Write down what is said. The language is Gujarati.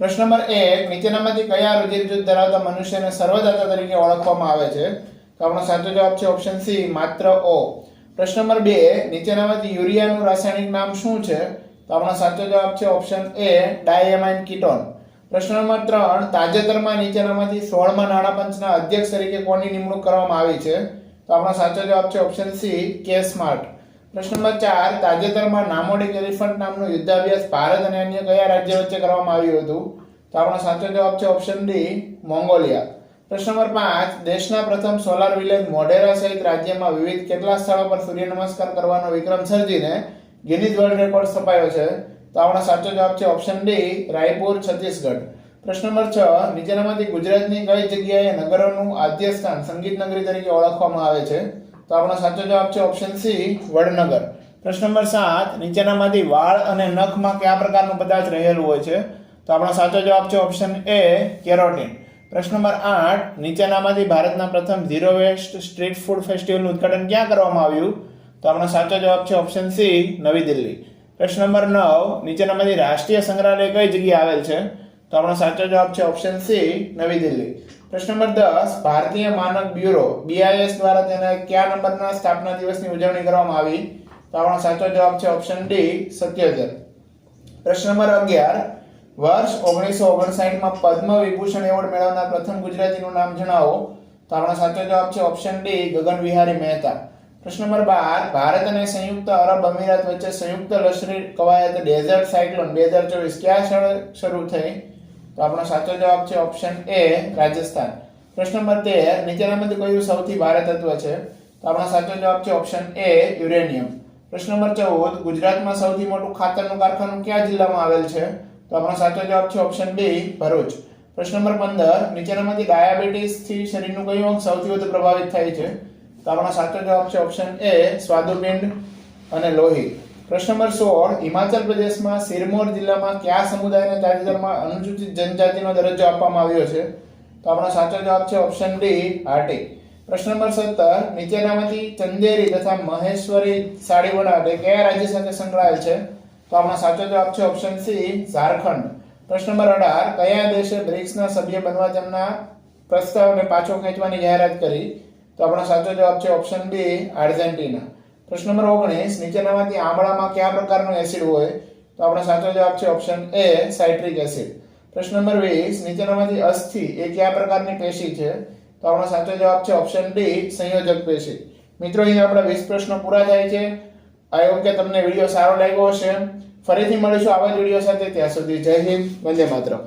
પ્રશ્ન નંબર એક નીચેનામાંથી કયા રુધિર જૂથ ધરાવતા મનુષ્યને સર્વદાતા તરીકે ઓળખવામાં આવે છે? તો આપણો સાચો જવાબ છે ઓપ્શન સી માત્ર ઓ પ્રશ્ન નંબર બે, નીચેનામાંથી યુરિયાનું રાસાયણિક નામ શું છે? તો આપણો સાચો જવાબ છે ઓપ્શન એ ડાયએમાઇન કીટોન પ્રશ્ન નંબર ત્રણ, તાજેતરમાં નીચેનામાંથી સોળમાં નાણાપંચના અધ્યક્ષ તરીકે કોની નિમણૂક કરવામાં આવી છે? તો આપણો સાચો જવાબ છે ઓપ્શન સી કે સ્માર્ટ પ્રશ્ન નંબર ચાર, તાજેતરમાં નામોડિક એલિફન્ટ નામનો યુદ્ધાભ્યાસ ભારત અને અન્ય કયા રાજ્ય વચ્ચે કરવામાં આવ્યું હતું? તો આપણો સાચો જવાબ છે ઓપ્શન ડી મોંગોલિયા. પ્રશ્ન નંબર પાંચ, દેશના પ્રથમ સોલાર વિલેજ મોઢેરા સહિત રાજ્યમાં વિવિધ કેટલા સ્થળો પર સૂર્ય નમસ્કાર કરવાનો વિક્રમ સર્જીને ગિનિઝ વર્લ્ડ રેકોર્ડ સ્થપાયો છે? તો આપણો સાચો જવાબ છે ઓપ્શન ડી રાયપુર, છત્તીસગઢ. પ્રશ્ન નંબર છ, નીચેનામાંથી ગુજરાતની કઈ જગ્યાએ નગરોનું આદ્ય સ્થાન સંગીત નગરી તરીકે ઓળખવામાં આવે છે? તો આપણો સાચો જવાબ છે ઓપ્શન સી વડનગર. પ્રશ્ન નંબર સાત, નીચેનામાંથી વાળ અને નખમાં કયા પ્રકારનું પદાર્થ રહેલું હોય છે? તો આપણો સાચો જવાબ છે ઓપ્શન એ કેરોટીન. પ્રશ્ન નંબર આઠ, નીચેનામાંથી ભારતના પ્રથમ ઝીરો વેસ્ટ સ્ટ્રીટ ફૂડ ફેસ્ટિવલનું ઉદ્ઘાટન ક્યાં કરવામાં આવ્યું? તો આપણો સાચો જવાબ છે ઓપ્શન સી નવી દિલ્હી. પ્રશ્ન નંબર નવ, નીચેનામાંથી રાષ્ટ્રીય સંગ્રહાલય કઈ જગ્યાએ આવેલ છે? તો આપણો સાચો જવાબ છે ઓપ્શન સી નવી દિલ્હી. પ્રશ્ન નંબર દસ, ભારતીય માનક બ્યુરો બીઆઈએસ દ્વારા તેના કયા નંબરના સ્થાપના દિવસની ઉજવણી કરવામાં આવી? તો આપણો સાચો જવાબ છે ઓપ્શન ડી સત્યોતેર. પ્રશ્ન નંબર અગિયાર, વર્ષ ઓગણીસો ઓગણસાઠમાં પદ્મ વિભૂષણ એવોર્ડ મેળવનાર પ્રથમ ગુજરાતીનું નામ જણાવો. તો આપણો સાચો જવાબ છે ઓપ્શન ડી ગગન વિહારી મહેતા. પ્રશ્ન નંબર બાર, ભારત અને સંયુક્ત અરબ અમીરાત વચ્ચે સંયુક્ત લશ્કરી કવાયત ડેઝર્ટ સાયક્લોન બે હજાર ચોવીસ ક્યાં સ્થળે શરૂ થઈ? તો આપણો સાચો જવાબ છે ઓપ્શન એ રાજસ્થાન. પ્રશ્ન નંબર તેર નીચેનામાંથી કયું સૌથી ભારે તત્વ છે? તો આપણો સાચો જવાબ છે ઓપ્શન એ યુરેનિયમ. પ્રશ્ન નંબર ચૌદ, ગુજરાતમાં સૌથી મોટું ખાતરનું કારખાનું કયા જિલ્લામાં આવેલ છે? તો આપણો સાચો જવાબ છે ઓપ્શન બી ભરૂચ. પ્રશ્ન નંબર પંદર, નીચેનામાંથી ડાયાબિટીસથી શરીરનું કયું અંગ સૌથી વધુ પ્રભાવિત થાય છે? તો આપણો સાચો જવાબ છે ઓપ્શન એ સ્વાદુપિંડ અને લોહી. પ્રશ્ન નંબર સોળ, હિમાચલ પ્રદેશમાં સિરમોર જિલ્લામાં કયા સમુદાયને તાજેતરમાં અનુસૂચિત જનજાતિનો દરજ્જો આપવામાં આવ્યો છે? તો આપણો સાચો જવાબ છે ઓપ્શન ડી હાટી પ્રશ્ન નંબર સત્તર, નીચેનામાંથી ચંદેરી તથા મહેશ્વરી સાડી વડા કયા રાજ્ય સાથે સંકળાયેલ છે? તો આપણો સાચો જવાબ છે ઓપ્શન સી ઝારખંડ. પ્રશ્ન નંબર અઢાર, કયા દેશે બ્રિક્સના સભ્ય બનવા તેમના પ્રસ્તાવને પાછો ખેંચવાની જાહેરાત કરી? તો આપણો સાચો જવાબ છે ઓપ્શન બી આર્જેન્ટિના. પ્રશ્ન નંબર ઓગણીસ, નીચેનામાંથી આંબળામાં કયા પ્રકારનું એસિડ હોય? તો આપણો સાચો જવાબ છે ઓપ્શન એ સાઇટ્રિક એસિડ. પ્રશ્ન નંબર વીસ, નીચેનામાંથી અસ્થિ એ કયા પ્રકારની પેશી છે? તો આપણો સાચો જવાબ છે ઓપ્શન ડી સંયોજક પેશી. મિત્રો અહીં આપણા વીસ પ્રશ્નો પૂરા થાય છે. આઈ હોપ કે તમને વીડિયો સારો લાગ્યો હશે. ફરીથી મળીશું આવા જ વીડિયો સાથે. ત્યાં સુધી જય હિન્દ, વંદે માતરમ.